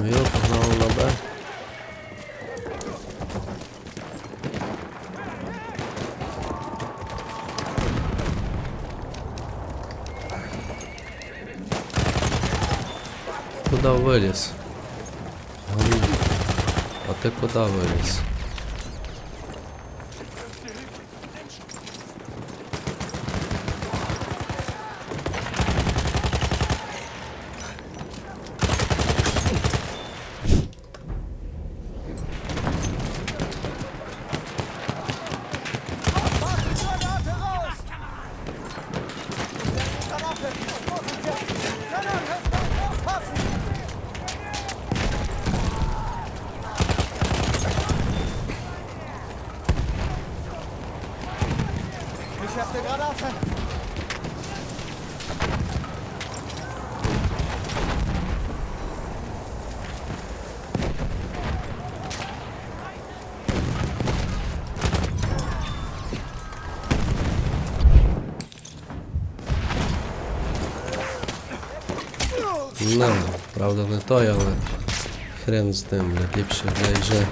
Yok Allah be. Куда вылез? Говори. А ты куда вылез? Światę granatę. No, prawdopodobnie no to ja, ale chrem z tym, lepiej przyjrzeć, że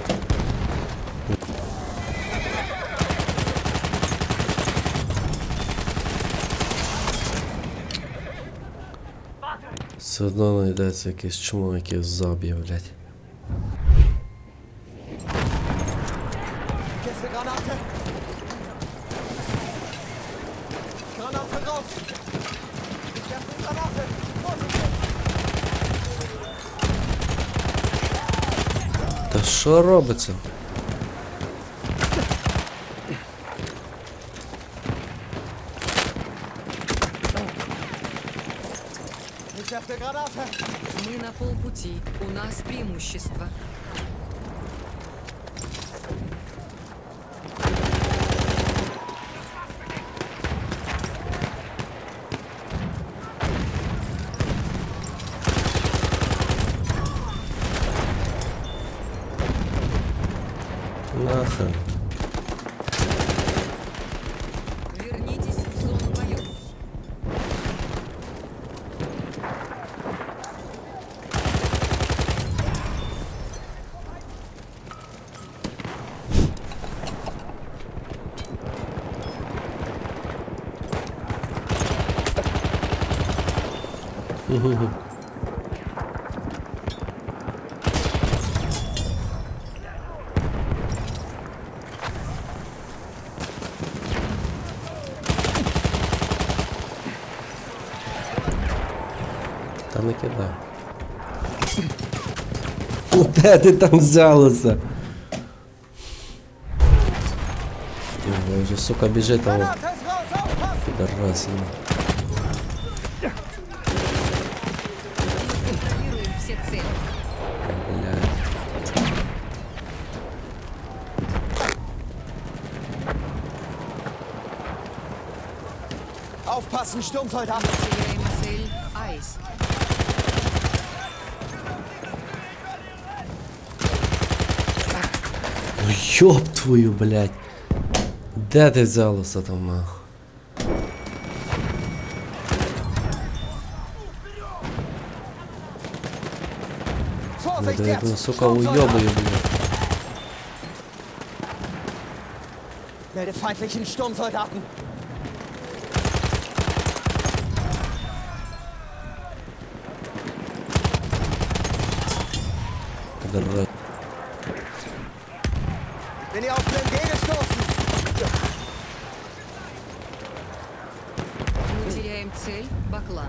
Все одно знайдеться якийсь чмо, який заб'є, блядь. Та що робиться? Eine Granate. Мы на полпути. У нас преимущество. Нахрен. Та не кидай. Де ти там взялася? Вже, сука, біжить там. Підарасина. Цели. Блядь. Aufpassen, Аист. Ну ёб твою, блядь. Де ти взялася там нахуй? Не Vorsicht дай, ну, jetzt. сука, уйобую, блядь. Melde feindlichen Sturmsoldaten. Підарас. Wenn ihr auf Blendene stoßen. Мы теряем цель Баклан.